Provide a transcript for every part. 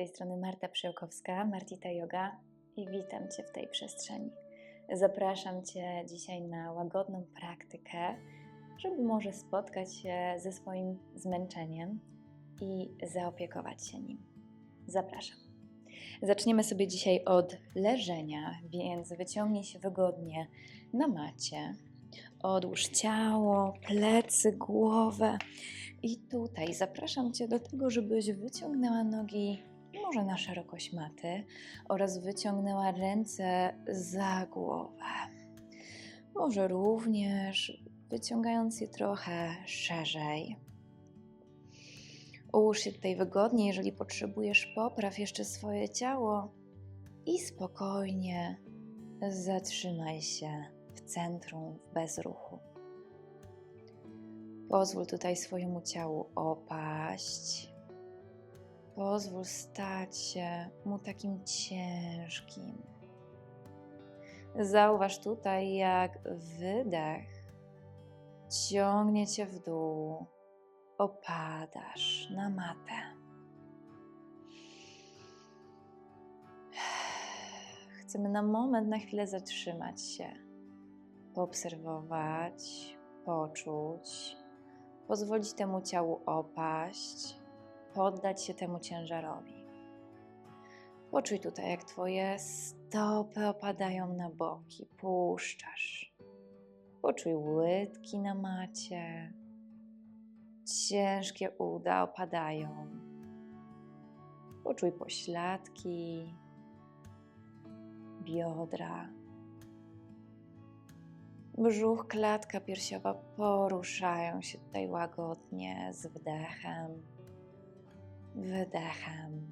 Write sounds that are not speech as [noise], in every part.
tej strony Marta Przyłkowska, Martita Yoga i witam Cię w tej przestrzeni. Zapraszam Cię dzisiaj na łagodną praktykę, żeby może spotkać się ze swoim zmęczeniem i zaopiekować się nim. Zapraszam. Zaczniemy sobie dzisiaj od leżenia, więc wyciągnij się wygodnie na macie. Odłóż ciało, plecy, głowę. I tutaj zapraszam Cię do tego, żebyś wyciągnęła nogi może na szerokość maty oraz wyciągnęła ręce za głowę. Może również wyciągając je trochę szerzej. Ułóż się tutaj wygodnie, jeżeli potrzebujesz, popraw jeszcze swoje ciało i spokojnie zatrzymaj się w centrum, w bezruchu. Pozwól tutaj swojemu ciału opaść. Pozwól stać się mu takim ciężkim. Zauważ tutaj, jak wydech ciągnie cię w dół, opadasz na matę. Chcemy na moment, na chwilę zatrzymać się, poobserwować, poczuć, pozwolić temu ciału opaść, poddać się temu ciężarowi. Poczuj tutaj, jak Twoje stopy opadają na boki, puszczasz. Poczuj łydki na macie, ciężkie uda opadają. Poczuj pośladki, biodra. Brzuch, klatka piersiowa poruszają się tutaj łagodnie z wdechem, wydechem.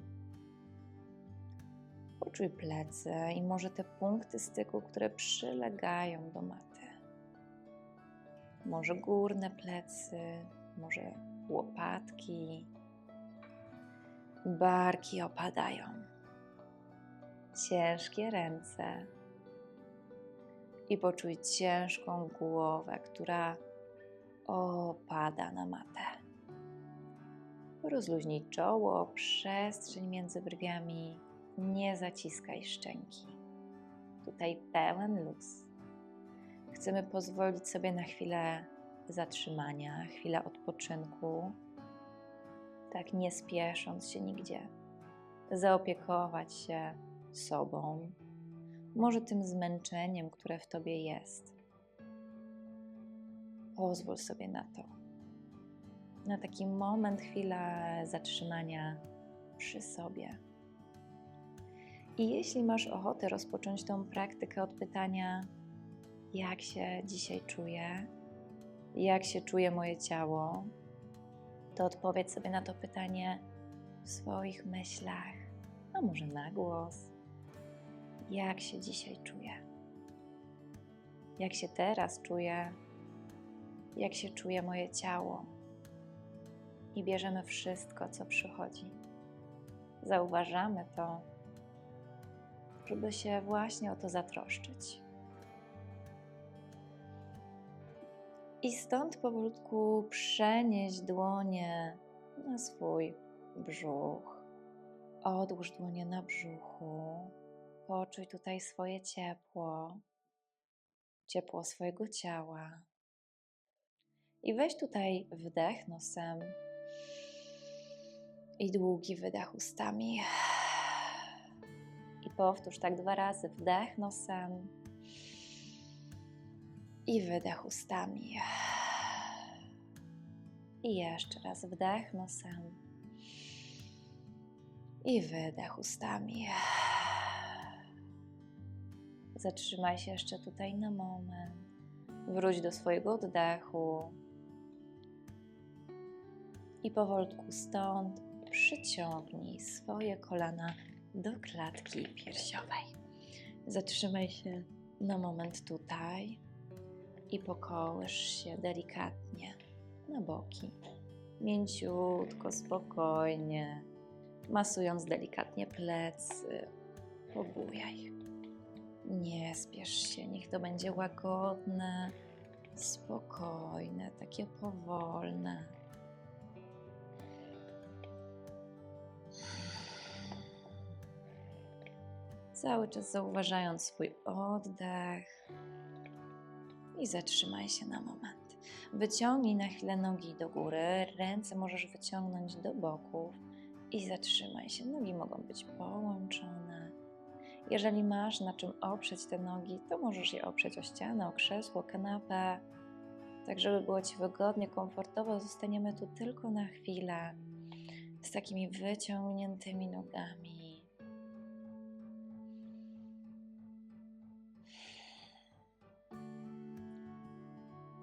Poczuj plecy i może te punkty styku, które przylegają do maty. Może górne plecy, może łopatki, barki opadają. Ciężkie ręce i poczuj ciężką głowę, która opada na matę. Rozluźnij czoło, przestrzeń między brwiami, nie zaciskaj szczęki. Tutaj pełen luz. Chcemy pozwolić sobie na chwilę zatrzymania, chwilę odpoczynku, tak nie spiesząc się nigdzie. Zaopiekować się sobą, może tym zmęczeniem, które w tobie jest. Pozwól sobie na to. Na taki moment, chwila zatrzymania przy sobie. I jeśli masz ochotę rozpocząć tą praktykę od pytania, jak się dzisiaj czuję, jak się czuje moje ciało, to odpowiedz sobie na to pytanie w swoich myślach, a może na głos. Jak się dzisiaj czuję? Jak się teraz czuję? Jak się czuje moje ciało? I bierzemy wszystko, co przychodzi. Zauważamy to, żeby się właśnie o to zatroszczyć. I stąd powolutku przenieść dłonie na swój brzuch. Odłóż dłonie na brzuchu. Poczuj tutaj swoje ciepło, ciepło swojego ciała. I weź tutaj wdech nosem i długi wydech ustami. I powtórz tak dwa razy wdech nosem i wydech ustami. I jeszcze raz wdech nosem i wydech ustami. Zatrzymaj się jeszcze tutaj na moment. Wróć do swojego oddechu. I powolutku stąd przyciągnij swoje kolana do klatki piersiowej. Zatrzymaj się na moment tutaj i pokołysz się delikatnie na boki. Mięciutko, spokojnie, masując delikatnie plecy, pobujaj. Nie spiesz się, niech to będzie łagodne, spokojne, takie powolne. Cały czas zauważając swój oddech i zatrzymaj się na moment. Wyciągnij na chwilę nogi do góry, ręce możesz wyciągnąć do boków i zatrzymaj się. Nogi mogą być połączone. Jeżeli masz na czym oprzeć te nogi, to możesz je oprzeć o ścianę, o krzesło, kanapę. Tak, żeby było Ci wygodnie, komfortowo, zostaniemy tu tylko na chwilę z takimi wyciągniętymi nogami.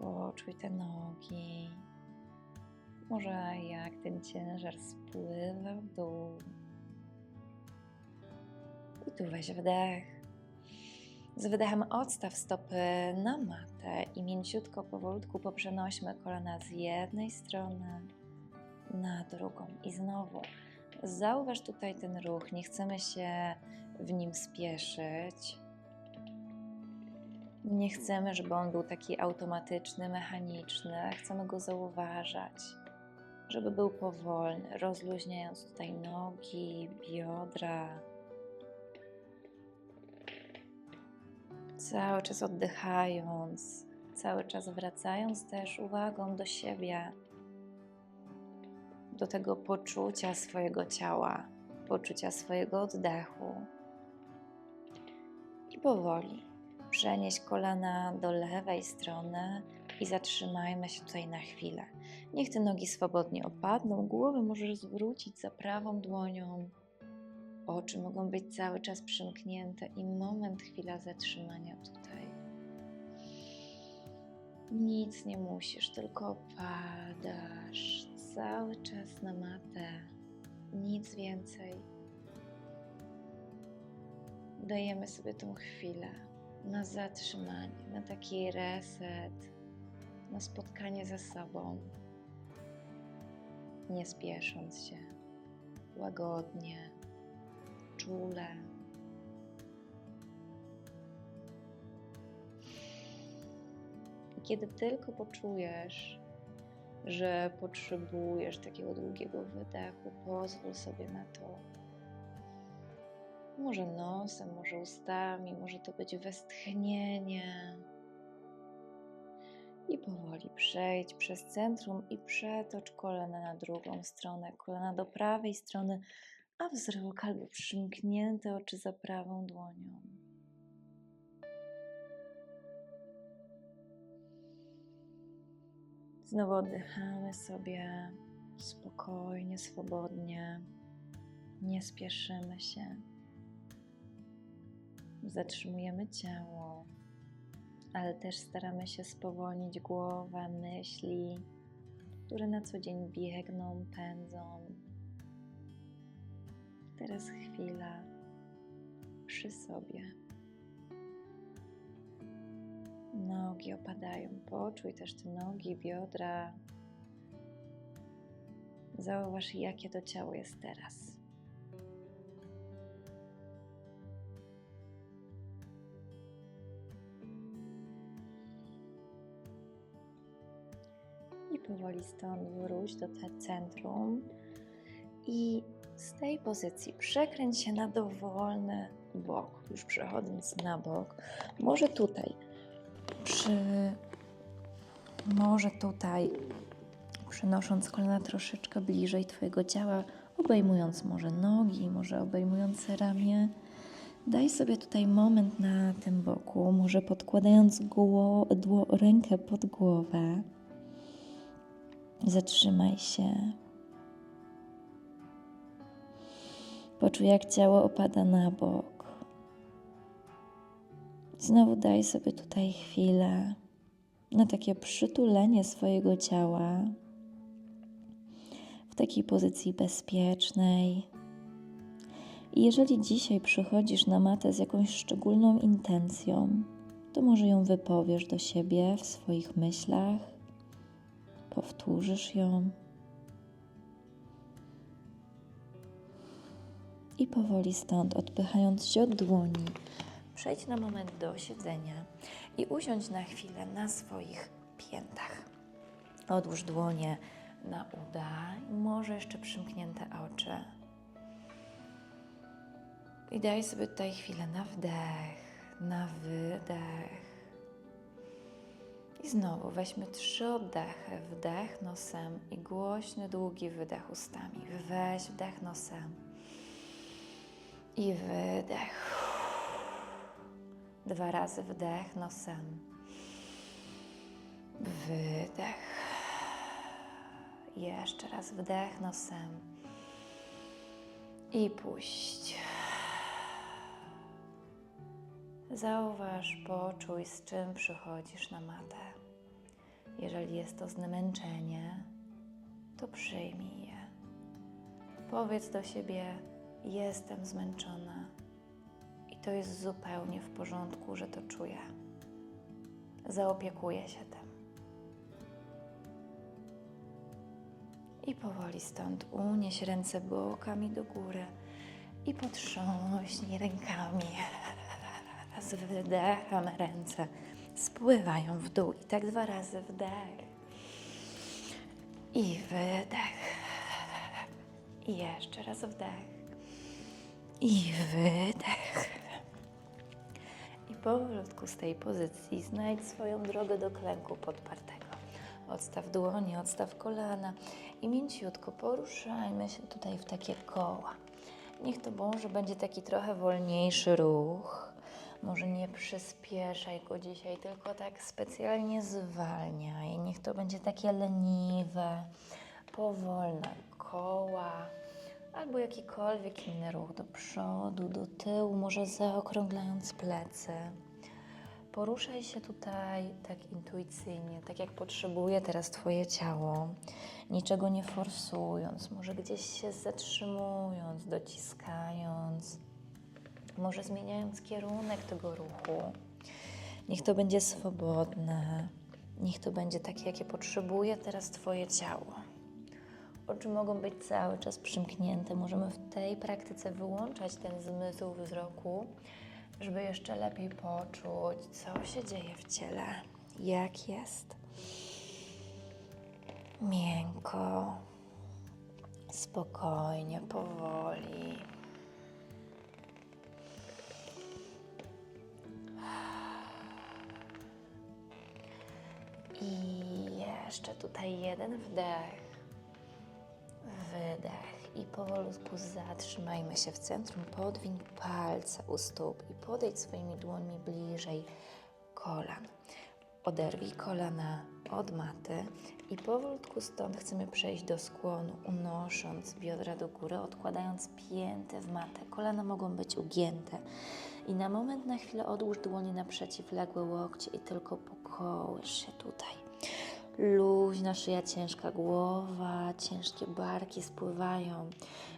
Poczuj te nogi. Może jak ten ciężar spływa w dół. I tu weź wdech. Z wydechem odstaw stopy na matę i mięciutko, powolutku poprzenośmy kolana z jednej strony na drugą. I znowu zauważ tutaj ten ruch. Nie chcemy się w nim spieszyć. Nie chcemy, żeby on był taki automatyczny, mechaniczny. Chcemy go zauważać, żeby był powolny, rozluźniając tutaj nogi, biodra. Cały czas oddychając, cały czas wracając też uwagą do siebie, do tego poczucia swojego ciała, poczucia swojego oddechu. I powoli przenieść kolana do lewej strony i zatrzymajmy się tutaj na chwilę. Niech te nogi swobodnie opadną, głowę możesz zwrócić za prawą dłonią. Oczy mogą być cały czas przymknięte i moment, chwila zatrzymania tutaj. Nic nie musisz, tylko padasz cały czas na matę. Nic więcej. Dajemy sobie tą chwilę na zatrzymanie, na taki reset, na spotkanie ze sobą, nie spiesząc się, łagodnie, czule. I Kiedy tylko poczujesz, że potrzebujesz takiego długiego wydechu, pozwól sobie na to. Może nosem, może ustami, może to być westchnienie. I powoli przejdź przez centrum i przetocz kolana na drugą stronę, kolana do prawej strony, a wzrok albo przymknięte oczy za prawą dłonią. Znowu oddychamy sobie spokojnie, swobodnie, nie spieszymy się. Zatrzymujemy ciało, ale też staramy się spowolnić głowę, myśli, które na co dzień biegną, pędzą. Teraz chwila przy sobie. Nogi opadają. Poczuj też te nogi, biodra. Zauważ, jakie to ciało jest teraz. Powoli stąd wróć do te centrum i z tej pozycji przekręć się na dowolny bok, już przechodząc na bok. Może tutaj, przy, może tutaj, przenosząc kolana troszeczkę bliżej Twojego ciała, obejmując może nogi, może obejmując ramię. Daj sobie tutaj moment na tym boku, może podkładając rękę pod głowę. Zatrzymaj się. Poczuj, jak ciało opada na bok. Znowu daj sobie tutaj chwilę na takie przytulenie swojego ciała w takiej pozycji bezpiecznej. I jeżeli dzisiaj przychodzisz na matę z jakąś szczególną intencją, to może ją wypowiesz do siebie w swoich myślach, powtórzysz ją. i powoli stąd, odpychając się od dłoni, przejdź na moment do siedzenia i usiądź na chwilę na swoich piętach. Odłóż dłonie na uda może jeszcze przymknięte oczy. I daj sobie tutaj chwilę na wdech, na wydech. I znowu weźmy trzy oddechy. Wdech nosem i głośny, długi wydech ustami. Weź wdech nosem i wydech. Dwa razy wdech nosem. Wydech. Jeszcze raz wdech nosem. I puść. Zauważ, poczuj, z czym przychodzisz na matę. Jeżeli jest to zmęczenie, to przyjmij je. Powiedz do siebie: Jestem zmęczona. I to jest zupełnie w porządku, że to czuję. Zaopiekuję się tym. I powoli stąd unieś ręce bokami do góry i potrząśnij rękami. [laughs] Z wydechem ręce spływają w dół i tak dwa razy wdech i wydech. I jeszcze raz wdech i wydech. I powolutku z tej pozycji znajdź swoją drogę do klęku podpartego. Odstaw dłonie, odstaw kolana i mięciutko poruszajmy się tutaj w takie koła. Niech to może będzie taki trochę wolniejszy ruch. Może nie przyspieszaj go dzisiaj, tylko tak specjalnie zwalniaj. Niech to będzie takie leniwe, powolne koła albo jakikolwiek inny ruch do przodu, do tyłu, może zaokrąglając plecy. Poruszaj się tutaj tak intuicyjnie, tak jak potrzebuje teraz Twoje ciało, niczego nie forsując, może gdzieś się zatrzymując, dociskając, może zmieniając kierunek tego ruchu. Niech to będzie swobodne, niech to będzie takie, jakie potrzebuje teraz Twoje ciało. Oczy mogą być cały czas przymknięte. Możemy w tej praktyce wyłączać ten zmysł wzroku, żeby jeszcze lepiej poczuć, co się dzieje w ciele, jak jest. Miękko, spokojnie, powoli. Jeszcze tutaj jeden wdech, wydech i powolutku zatrzymajmy się w centrum, podwiń palce u stóp i podejdź swoimi dłońmi bliżej kolan. Oderwij kolana od maty i powolutku stąd chcemy przejść do skłonu, unosząc biodra do góry, odkładając pięty w matę. Kolana mogą być ugięte. I na moment, na chwilę odłóż dłonie na przeciwległe łokcie i tylko pokołysz się tutaj. Luźna szyja, ciężka głowa, ciężkie barki spływają.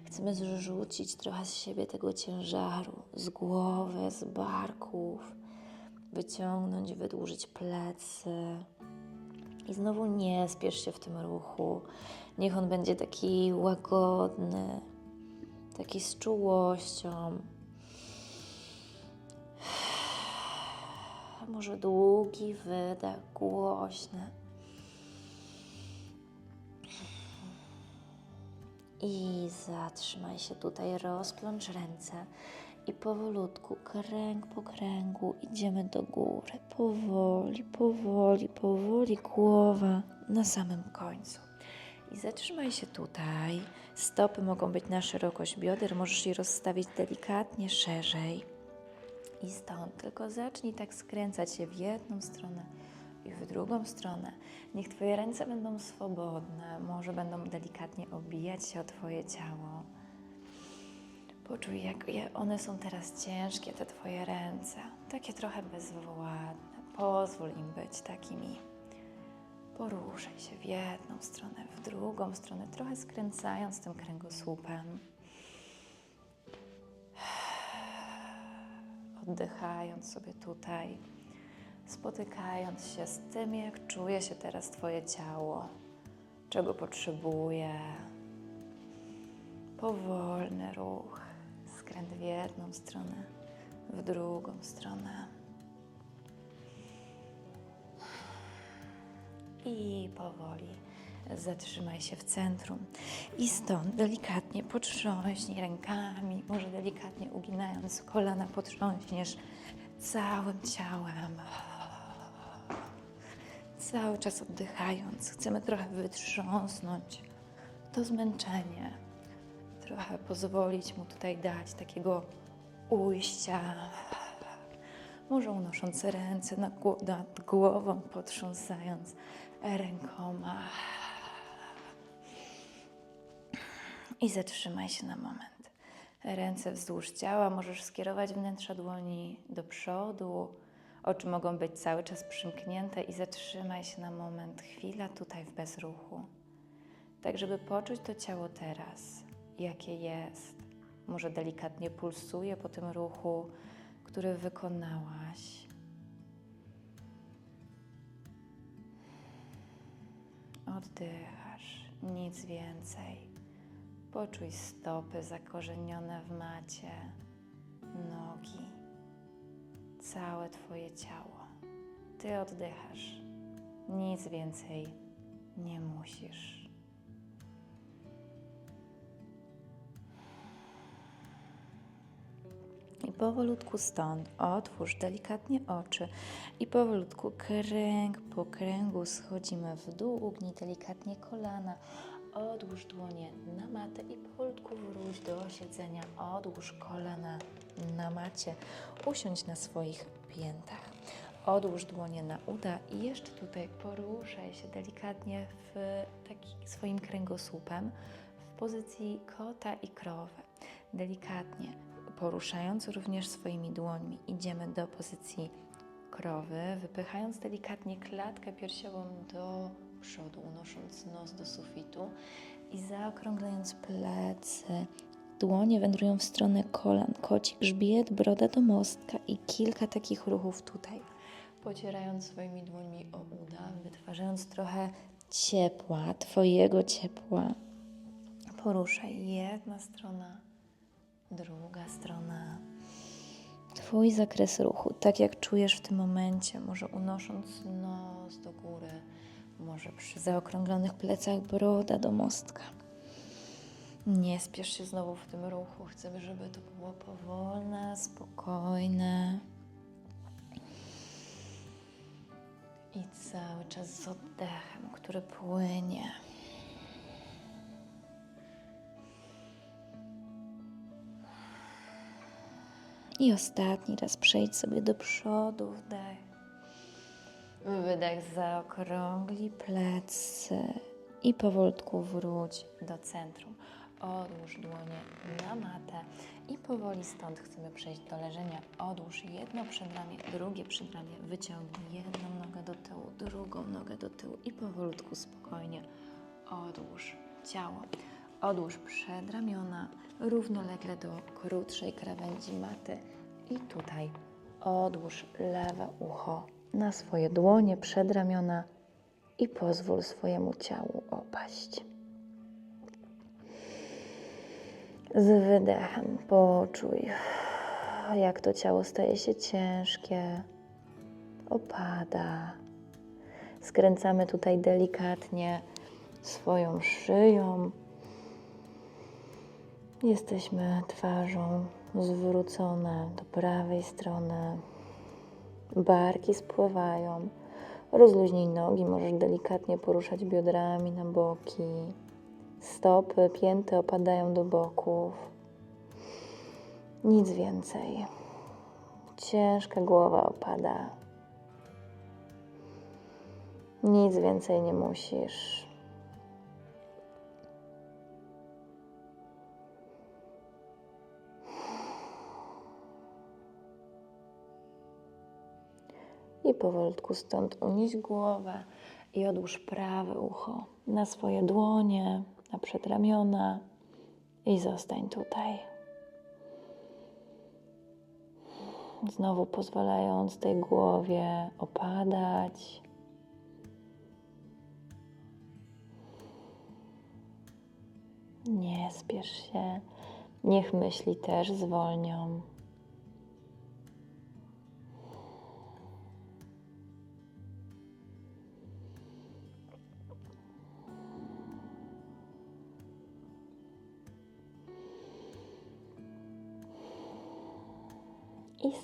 Chcemy zrzucić trochę z siebie tego ciężaru, z głowy, z barków, wyciągnąć, wydłużyć plecy. I znowu nie spiesz się w tym ruchu. Niech on będzie taki łagodny, taki z czułością. Może długi wydech, głośny. I zatrzymaj się tutaj, rozplącz ręce i powolutku, kręg po kręgu idziemy do góry. Powoli, powoli, powoli, głowa na samym końcu. I zatrzymaj się tutaj. Stopy mogą być na szerokość bioder, możesz je rozstawić delikatnie szerzej. I stąd tylko zacznij tak skręcać się w jedną stronę i w drugą stronę. Niech Twoje ręce będą swobodne, może będą delikatnie obijać się o Twoje ciało. Poczuj, jak one są teraz ciężkie, te Twoje ręce, takie trochę bezwładne. Pozwól im być takimi. Poruszaj się w jedną stronę, w drugą stronę, trochę skręcając tym kręgosłupem. [sighs] Oddychając sobie tutaj spotykając się z tym, jak czuje się teraz Twoje ciało, czego potrzebuje. Powolny ruch, skręt w jedną stronę, w drugą stronę. i powoli zatrzymaj się w centrum. I stąd delikatnie potrząśnij rękami, może delikatnie uginając kolana, potrząśniesz całym ciałem. Cały czas oddychając, chcemy trochę wytrząsnąć to zmęczenie, trochę pozwolić mu tutaj dać takiego ujścia. Może unosząc ręce nad, gło- nad głową, potrząsając rękoma. I zatrzymaj się na moment. Ręce wzdłuż ciała możesz skierować wnętrza dłoni do przodu. Oczy mogą być cały czas przymknięte i zatrzymaj się na moment, chwila tutaj w bezruchu. Tak, żeby poczuć to ciało teraz, jakie jest. Może delikatnie pulsuje po tym ruchu, który wykonałaś. Oddychasz, nic więcej. Poczuj stopy zakorzenione w macie, nogi, całe Twoje ciało. Ty oddychasz, nic więcej nie musisz. I powolutku stąd otwórz delikatnie oczy i powolutku kręg po kręgu schodzimy w dół, ugnij delikatnie kolana, odłóż dłonie na matę i powolutku wróć do siedzenia, odłóż kolana na macie, usiądź na swoich piętach. Odłóż dłonie na uda i jeszcze tutaj poruszaj się delikatnie w swoim kręgosłupem w pozycji kota i krowy. Delikatnie poruszając również swoimi dłońmi, idziemy do pozycji krowy, wypychając delikatnie klatkę piersiową do przodu, unosząc nos do sufitu i zaokrąglając plecy. Dłonie wędrują w stronę kolan, koci grzbiet, broda do mostka i kilka takich ruchów tutaj. Pocierając swoimi dłońmi o uda, wytwarzając trochę ciepła, Twojego ciepła. Poruszaj jedna strona, druga strona. Twój zakres ruchu, tak jak czujesz w tym momencie, może unosząc nos do góry, może przy zaokrąglonych plecach broda do mostka. Nie spiesz się znowu w tym ruchu. Chcemy, żeby to było powolne, spokojne. I cały czas z oddechem, który płynie. I ostatni raz przejdź sobie do przodu, wdech. Wydech zaokrągli plecy i powolutku wróć do centrum. Odłóż dłonie na matę i powoli stąd chcemy przejść do leżenia. Odłóż jedno przedramię, drugie przedramię, wyciągnij jedną nogę do tyłu, drugą nogę do tyłu i powolutku, spokojnie odłóż ciało. Odłóż przedramiona równolegle do krótszej krawędzi maty i tutaj odłóż lewe ucho na swoje dłonie, przedramiona i pozwól swojemu ciału opaść. Z wydechem poczuj, jak to ciało staje się ciężkie, opada. Skręcamy tutaj delikatnie swoją szyją. Jesteśmy twarzą zwrócone do prawej strony. Barki spływają. Rozluźnij nogi, możesz delikatnie poruszać biodrami na boki. Stopy, pięty opadają do boków. Nic więcej. Ciężka głowa opada. Nic więcej nie musisz. I powolutku stąd unieś głowę i odłóż prawe ucho na swoje dłonie, na przedramiona i zostań tutaj. Znowu pozwalając tej głowie opadać. Nie spiesz się, niech myśli też zwolnią.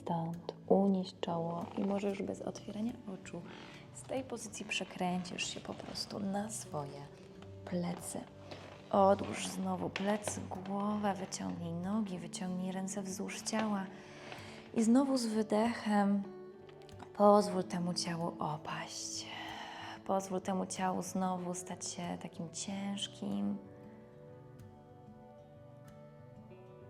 Stąd unieś czoło i możesz bez otwierania oczu z tej pozycji przekręcisz się po prostu na swoje plecy. Odłóż znowu plecy, głowę, wyciągnij nogi, wyciągnij ręce wzdłuż ciała i znowu z wydechem pozwól temu ciału opaść. Pozwól temu ciału znowu stać się takim ciężkim.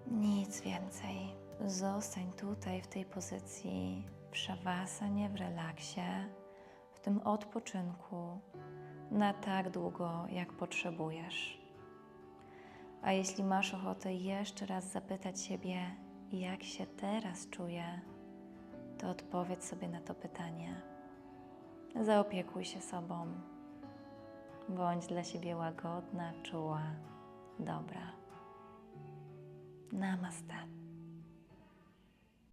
Nic więcej. Zostań tutaj w tej pozycji w szawasanie, w relaksie, w tym odpoczynku na tak długo, jak potrzebujesz. A jeśli masz ochotę jeszcze raz zapytać siebie, jak się teraz czuję, to odpowiedz sobie na to pytanie. Zaopiekuj się sobą. Bądź dla siebie łagodna, czuła, dobra. Namaste.